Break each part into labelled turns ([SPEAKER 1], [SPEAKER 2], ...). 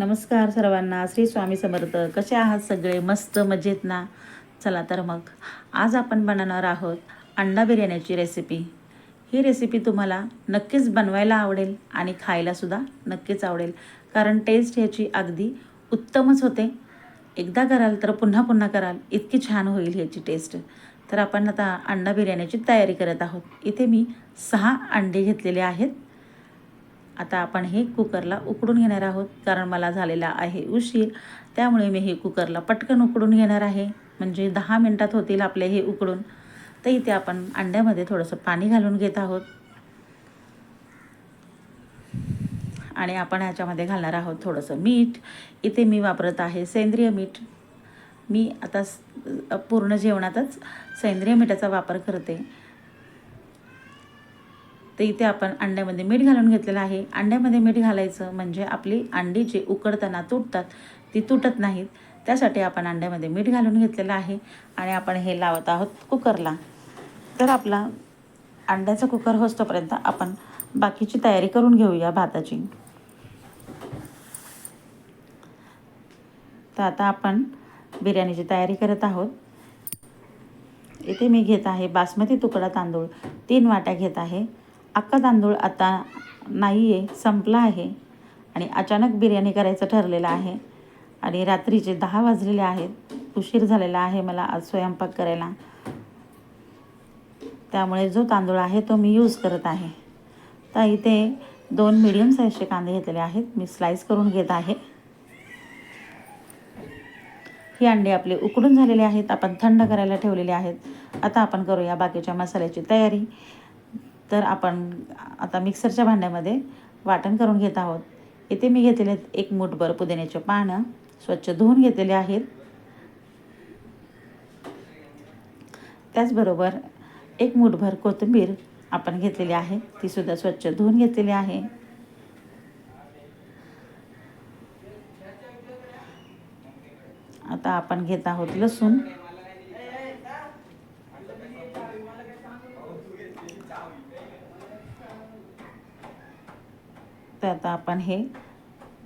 [SPEAKER 1] नमस्कार सर्वांना. श्री स्वामी समर्थ. कसे आहात सगळे? मस्त मजेत ना? चला तर मग. आज आपण बनवणार आहोत अंडा बिर्याण्याची रेसिपी ही रेसिपी तुम्हाला नक्कीच बनवायला आवडेल आणि खायलासुद्धा नक्कीच आवडेल. कारण टेस्ट ह्याची अगदी उत्तमच होते. एकदा कराल तर पुन्हा पुन्हा कराल. इतकी छान होईल ह्याची टेस्ट तर आपण आता अंडा बिर्याण्याची तयारी करत आहोत. इथे मी सहा अंडे घेतलेले आहेत. आता आपण हे कुकरला उकडून घेणार आहोत. कारण मला झालेला आहे उशीर. त्यामुळे मी हे कुकरला पटकन उकडून घेणार आहे. म्हणजे दहा मिनटात होतील आपले हे उकडून. तर इथे आपण अंड्यामध्ये थोडंसं पाणी घालून घेत आहोत. आणि आपण ह्याच्यामध्ये घालणार आहोत थोडंसं मीठ. इथे मी वापरत आहे सेंद्रिय मीठ. मी आता स- पूर्ण जेवणातच सेंद्रिय मिठाचा वापर करते. तर इथे आपण अंड्यामध्ये मीठ घालून घेतलेलं आहे. अंड्यामध्ये मीठ घालायचं म्हणजे आपली अंडी जे उकडताना तुटतात ती तुटत नाहीत. त्यासाठी आपण अंड्यामध्ये मीठ घालून घेतलेलं आहे आणि आपण हे लावत आहोत कुकरला. तर आपला अंड्याचा कुकर होतोपर्यंत आपण बाकीची तयारी करून घेऊया भाताची. तर आता आपण बिर्याणीची तयारी करत आहोत. इथे मी घेत आहे बासमती तुकडा तांदूळ. तीन वाट्या घेत आहे. अख्खा तांदूळ आता नाही आहे संपला आहे. आणि अचानक बिर्याणी करायचं ठरलेलं आहे. आणि रात्रीचे दहा वाजलेले आहेत. उशीर झालेला आहे मला आज स्वयंपाक करायला. त्यामुळे जो तांदूळ आहे तो मी यूज करत आहे. तर इथे दोन मिडियम साईजचे कांदे घेतलेले आहेत. मी स्लाईस करून घेत आहे. ही अंडे आपले उकडून झालेले आहेत. आपण थंड करायला ठेवलेले आहेत. आता आपण करूया बाकीच्या मसाल्याची तयारी. तर आपण आता मिक्सरच्या भांड्यामध्ये वाटण करून घेत आहोत. इथे मी घेतलेले आहेत एक मूठभर पुदिन्याचे पानं. स्वच्छ धुवून घेतलेले आहेत. त्याचबरोबर एक मूठभर कोथिंबीर आपण घेतलेली आहे. तीसुद्धा स्वच्छ धुवून घेतलेली आहे. आता आपण घेत आहोत लसूण. तर आता आपण हे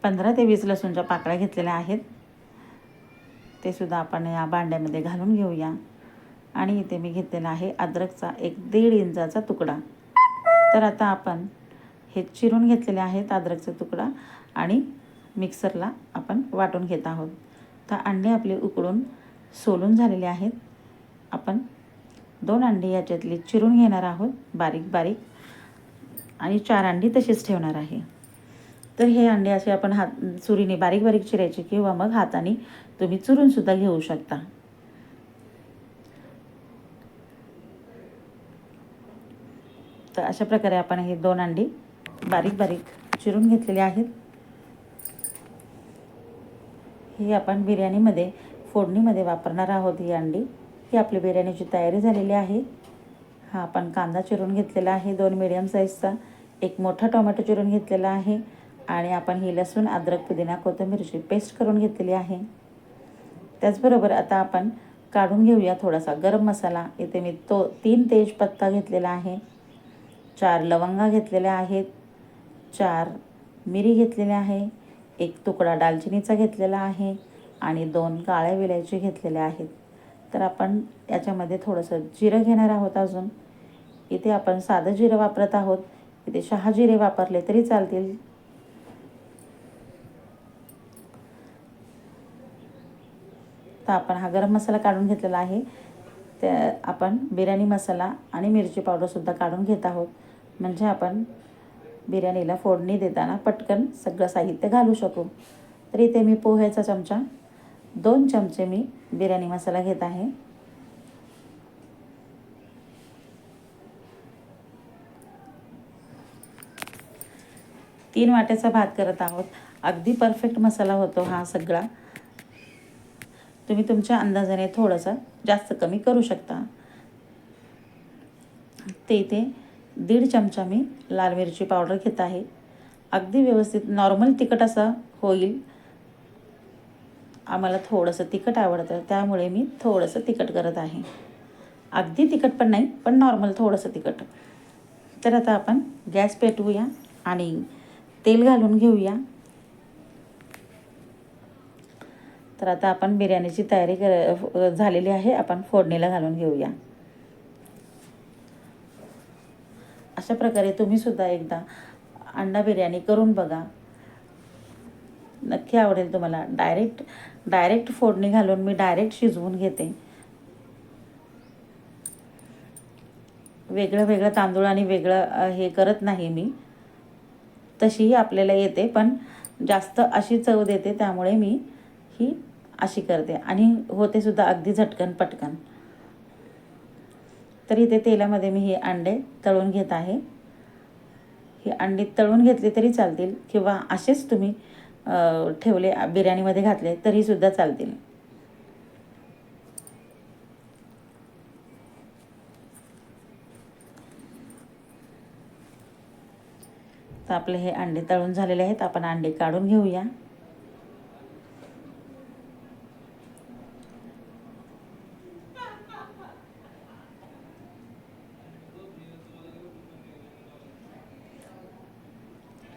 [SPEAKER 1] पंधरा ते वीस लसूणच्या पाकळ्या घेतलेल्या आहेत. ते सुद्धा आपण या भांड्यामध्ये घालून घेऊया. आणि इथे मी घेतलेला आहे अद्रकचा एक दीड इंचाचा तुकडा. तर आता आपण हे चिरून घेतलेले आहेत अद्रकचा तुकडा आणि मिक्सरला आपण वाटून घेत आहोत. तर अंडे आपले उकडून सोलून झालेले आहेत. आपण दोन अंडी याच्यातली चिरून घेणार आहोत बारीक बारीक. आणि चार अंडी तशीच ठेवणार आहे. तर हे अंडे असे आपण हात चुरीने बारीक बारीक चिरायचे किंवा मग हाताने तुम्ही चुरूनसुद्धा घेऊ शकता. तर अशा प्रकारे आपण हे दोन अंडी बारीक बारीक चिरून घेतलेले आहेत. ही आपण बिर्याणीमध्ये फोडणीमध्ये वापरणार आहोत ही अंडी. ही आपली बिर्याणीची तयारी झालेली आहे. हा आपण कांदा चिरून घेतलेला आहे दोन मिडियम साईजचा एक मोठा टोमॅटो चिरून घेतलेला आहे. आणि आपण ही लसूण अद्रक पुदिना कोथिंबीरची पेस्ट करून घेतलेली आहे. त्याचबरोबर आता आपण काढून घेऊया थोडासा गरम मसाला. इथे मी तो तीन तेजपत्ता घेतलेला आहे. चार लवंगा घेतलेल्या आहेत. चार मिरी घेतलेल्या आहे. एक तुकडा दालचिनीचा घेतलेला आहे आणि दोन काळ्या विलायची घेतलेल्या आहेत. तर आपण याच्यामध्ये थोडंसं जिरं घेणार आहोत अजून. इथे आपण साधं जिरं वापरत आहोत. इथे शहा जिरे वापरले तरी चालतील. तर आपण हा गरम मसाला काढून घेतलेला आहे. त्या आपण बिर्याणी मसाला आणि मिरची पावडरसुद्धा काढून घेत आहोत. म्हणजे आपण बिर्याणीला फोडणी देताना पटकन सगळं साहित्य घालू शकू. तर इथे मी पोह्याचा चमचा दोन चमचे मी बिर्याणी मसाला घेत आहे. तीन वाट्याचा भात करत आहोत. अगदी परफेक्ट मसाला होतो हा सगळा. तुम्ही तुमच्या अंदाजाने थोडंसं जास्त कमी करू शकता. ते इथे दीड चमचा मी लाल मिरची पावडर घेत आहे. अगदी व्यवस्थित नॉर्मल तिखट असं होईल. आम्हाला थोडंसं तिखट आवडतं त्यामुळे मी थोडंसं तिखट करत आहे. अगदी तिखट पण नाही पण नॉर्मल थोडंसं तिखट. तर आता आपण गॅस पेटवूया आणि तेल घालून घेऊया. तर आता आपण बिर्याणीची तयारी कर झालेली आहे. आपण फोडणीला घालून घेऊया. अशा प्रकारे तुम्हीसुद्धा एकदा अंडा बिर्याणी करून बघा. नक्की आवडेल तुम्हाला. डायरेक्ट डायरेक्ट फोडणी घालून मी डायरेक्ट शिजवून घेते. वेगळं वेगळं तांदूळ आणि वेगळं हे करत नाही मी. तशीही आपल्याला येते पण जास्त अशी चव देते त्यामुळे मी ही अशी करते. आणि होते सुद्धा अगदी झटकन पटकन. तर इथे तेलामध्ये मी हे अंडे तळून घेत आहे. ही अंडी तळून घेतली तरी चालतील किंवा असेच तुम्ही ठेवले बिर्याणीमध्ये घातले तरी सुद्धा चालतील. तर आपले हे अंडे तळून झालेले आहेत. आपण अंडे काढून घेऊया.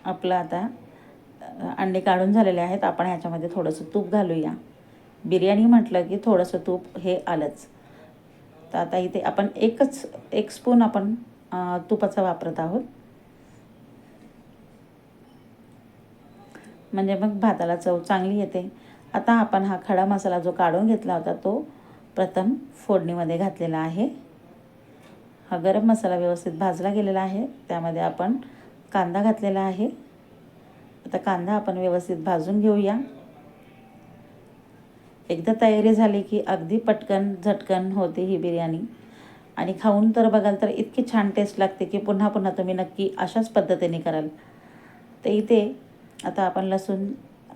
[SPEAKER 1] आपलं आता अंडे काढून झालेले आहेत. आपण ह्याच्यामध्ये थोडंसं तूप घालूया. बिर्याणी म्हटलं की थोडंसं तूप हे आलंच. तर आता इथे आपण एकच एक स्पून आपण तुपाचा वापरत आहोत. म्हणजे मग भाताला चव चांगली येते. आता आपण हा खडा मसाला जो काढून घेतला होता तो प्रथम फोडणीमध्ये घातलेला आहे. हा गरम मसाला व्यवस्थित भाजला गेलेला आहे. त्यामध्ये आपण कांदा घातलेला आहे. आता कांदा आपण व्यवस्थित भाजून घेऊया. एकदा तयारी झाली की अगदी पटकन झटकन होते ही बिर्याणी. आणि खाऊन तर बघाल तर इतकी छान टेस्ट लागते की पुन्हा पुन्हा तुम्ही नक्की अशाच पद्धतीने कराल. तर इथे आता आपण लसूण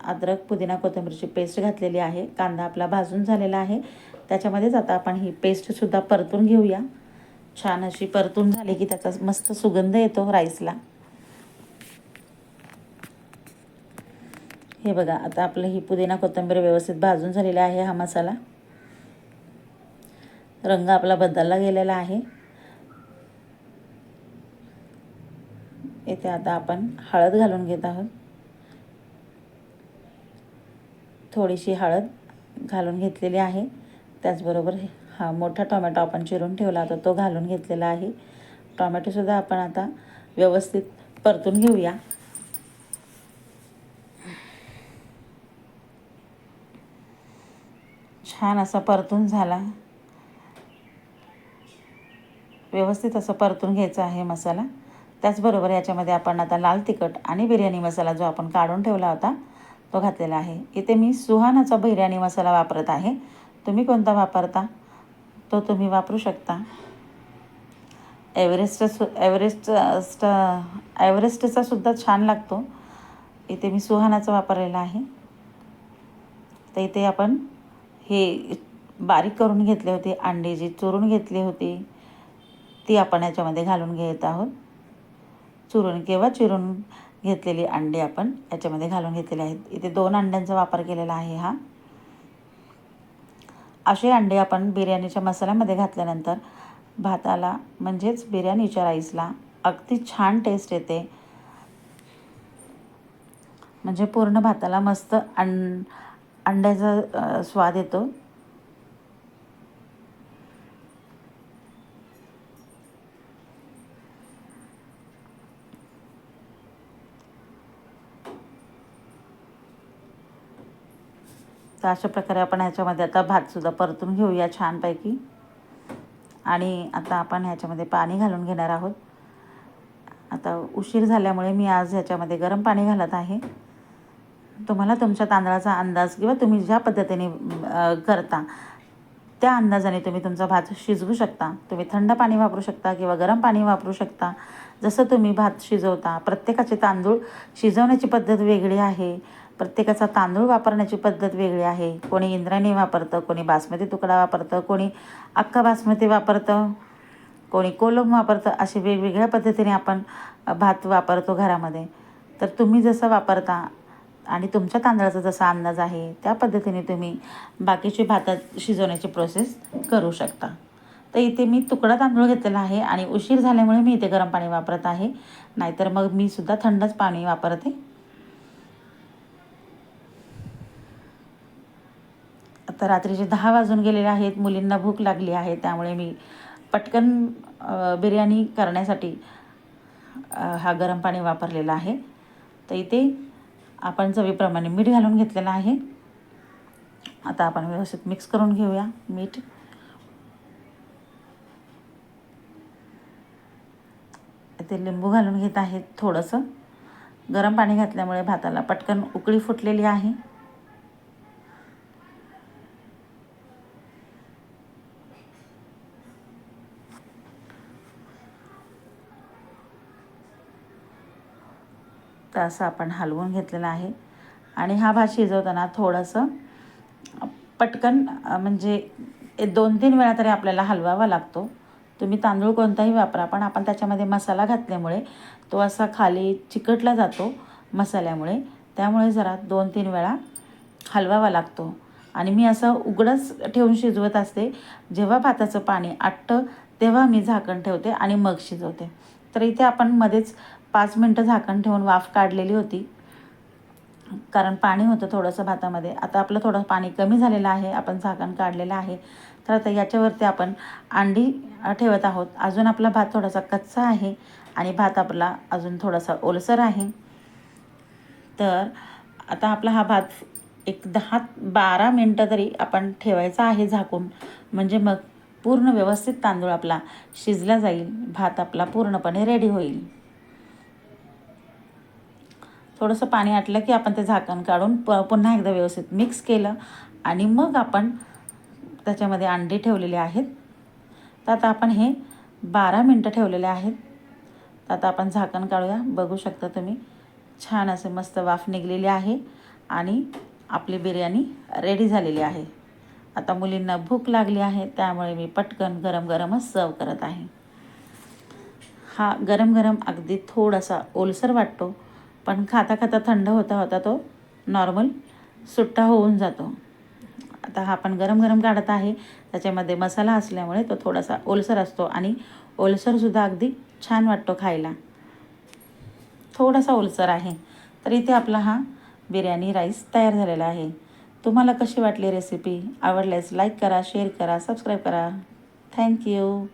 [SPEAKER 1] अद्रक पुदिना कोथिंबीरची पेस्ट घातलेली आहे. कांदा आपला भाजून झालेला आहे. त्याच्यामध्येच आता आपण ही पेस्टसुद्धा परतून घेऊया. छान अशी परतून झाली की त्याचा मस्त सुगंध येतो राईसला हे बघा आता आपलं ही पुदिना कोथिंबीर व्यवस्थित भाजून झालेला आहे हा मसाला. रंग आपला बदलला गेलेला आहे. इथे आता आपण हळद घालून घेत आहोत. थोडीशी हळद घालून घेतलेली आहे. त्याचबरोबर हे- हा मोठा टोमॅटो आपण चिरून ठेवला होता तो घालून घेतलेला आहे. टोमॅटोसुद्धा आपण आता व्यवस्थित परतून घेऊया. छान असा परतून झाला. व्यवस्थित असं परतून घ्यायचं आहे मसाला. त्याचबरोबर याच्यामध्ये आपण आता लाल तिखट आणि बिर्याणी मसाला जो आपण काढून ठेवला होता तो घातलेला आहे. इथे मी सुहानाचा बिर्याणी मसाला वापरत आहे. तुम्ही कोणता वापरता? तो तुम्ही वापरू शकता. एव्हरेस्ट सु एव्हरेस्ट स्ट एव्हरेस्टचा सुद्धा छान लागतो. इथे मी सुहानाचा वापरलेला आहे. तर इथे आपण हे बारीक करून घेतले होते अंडे जी चुरून घेतली होती ती आपण याच्यामध्ये घालून घेत आहोत. चुरून किंवा चिरून घेतलेली अंडे आपण याच्यामध्ये घालून घेतलेले आहेत. इथे दोन अंड्यांचा वापर केलेला आहे हा. असे अंडे आपण बिर्याणीच्या मसाल्यामध्ये घातल्यानंतर भाताला म्हणजेच बिर्याणीच्या राईसला अगदी छान टेस्ट येते. म्हणजे पूर्ण भाताला मस्त अं अंड्याचा स्वाद येतो. तर अशा प्रकारे आपण ह्याच्यामध्ये आता भातसुद्धा परतून घेऊया छानपैकी. आणि आता आपण ह्याच्यामध्ये पाणी घालून घेणार आहोत. आता उशीर झाल्यामुळे मी आज ह्याच्यामध्ये गरम पाणी घालत आहे. तुम्हाला तुमच्या तांदळाचा अंदाज किंवा तुम्ही ज्या पद्धतीने करता त्या अंदाजाने तुम्ही तुमचा भात शिजवू शकता. तुम्ही थंड पाणी वापरू शकता किंवा गरम पाणी वापरू शकता. जसं तुम्ही भात शिजवता प्रत्येकाचे तांदूळ शिजवण्याची पद्धत वेगळी आहे. प्रत्येकाचा तांदूळ वापरण्याची पद्धत वेगळी आहे. कोणी इंद्रायणी वापरतं कोणी बासमती तुकडा वापरतं कोणी अख्खा बासमती वापरतं कोणी कोलम वापरतं असे वेगवेगळ्या पद्धतीने आपण भात वापरतो घरामध्ये. तर तुम्ही जसं वापरता आणि तुमच्या तांदळाचा जसा अंदाज आहे त्या पद्धतीने तुम्ही बाकीचे भातात शिजवण्याची प्रोसेस करू शकता. तर इथे मी तुकडा तांदूळ घेतलेला आहे आणि उशीर झाल्यामुळे मी इथे गरम पाणी वापरत आहे. नाहीतर मग मी सुद्धा थंडच पाणी वापरते. आता रात्रीचे दहा वाजून गेलेले आहेत. मुलींना भूक लागली आहे त्यामुळे मी पटकन बिर्याणी करण्यासाठी हा गरम पाणी वापरलेला आहे. तर इथे आपण चवीप्रमाणे मीठ घालून घेतलेलं आहे. आता आपण व्यवस्थित मिक्स करून घेऊया मीठ. इथे लिंबू घालून घेत आहेत थोडंसं. गरम पाणी घातल्यामुळे भाताला पटकन उकळी फुटलेली आहे. असं आपण हलवून घेतलेला आहे. आणि हा भात शिजवताना थोडंसं पटकन म्हणजे दोन तीन वेळा तरी आपल्याला हलवावा लागतो. तुम्ही तांदूळ कोणताही वापरा पण आपण त्याच्यामध्ये मसाला घातल्यामुळे तो असा खाली चिकटला जातो मसाल्यामुळे. त्यामुळे जरा दोन तीन वेळा हलवावा लागतो. आणि मी असं उघडंच ठेवून शिजवत असते. जेव्हा भाताचं पाणी आटतं तेव्हा मी झाकण ठेवते आणि मग शिजवते. तर इथे आपण मध्येच पाच मिनटं झाकण ठेवून वाफ काढलेली होती. कारण पाणी होतं थोडंसं भातामध्ये. आता आपलं थोडं पाणी कमी झालेलं आहे. आपण झाकण काढलेलं आहे. तर आता याच्यावरती आपण अंडी ठेवत आहोत. अजून आपला भात थोडासा कच्चा आहे आणि भात आपला अजून थोडासा ओलसर आहे. तर आता आपला हा भात एक दहा बारा मिनटं तरी आपण ठेवायचा आहे झाकून. म्हणजे मग पूर्ण व्यवस्थित तांदूळ आपला शिजला जाईल. भात आपला पूर्णपणे रेडी होईल. थोडंसं पाणी आटलं की आपण ते झाकण काढून प पुन्हा एकदा व्यवस्थित मिक्स केलं आणि मग आपण त्याच्यामध्ये अंडी ठेवलेले आहेत. तर आता आपण हे बारा मिनटं ठेवलेले आहेत. तर आता आपण झाकण काढूया. बघू शकता तुम्ही छान असे मस्त वाफ निघलेली आहे आणि आपली बिर्याणी रेडी झालेली आहे. आता मुलींना भूक लागली आहे त्यामुळे मी पटकन गरम गरमच सर्व करत आहे. हा गरम गरम अगदी थोडासा ओलसर वाटतो. पण खाता खाता थंड होता होता तो नॉर्मल सुट्टा होऊन जातो. आता हा आपण गरम गरम काढत आहे. त्याच्यामध्ये मसाला असल्यामुळे तो थोडासा ओलसर असतो आणि ओलसरसुद्धा अगदी छान वाटतो खायला. थोडासा ओलसर आहे. तर इथे आपला हा बिर्याणी राईस तयार झालेला आहे. तुम्हाला कशी वाटली रेसिपी? आवडल्यास लाईक करा शेअर करा सबस्क्राईब करा. थँक्यू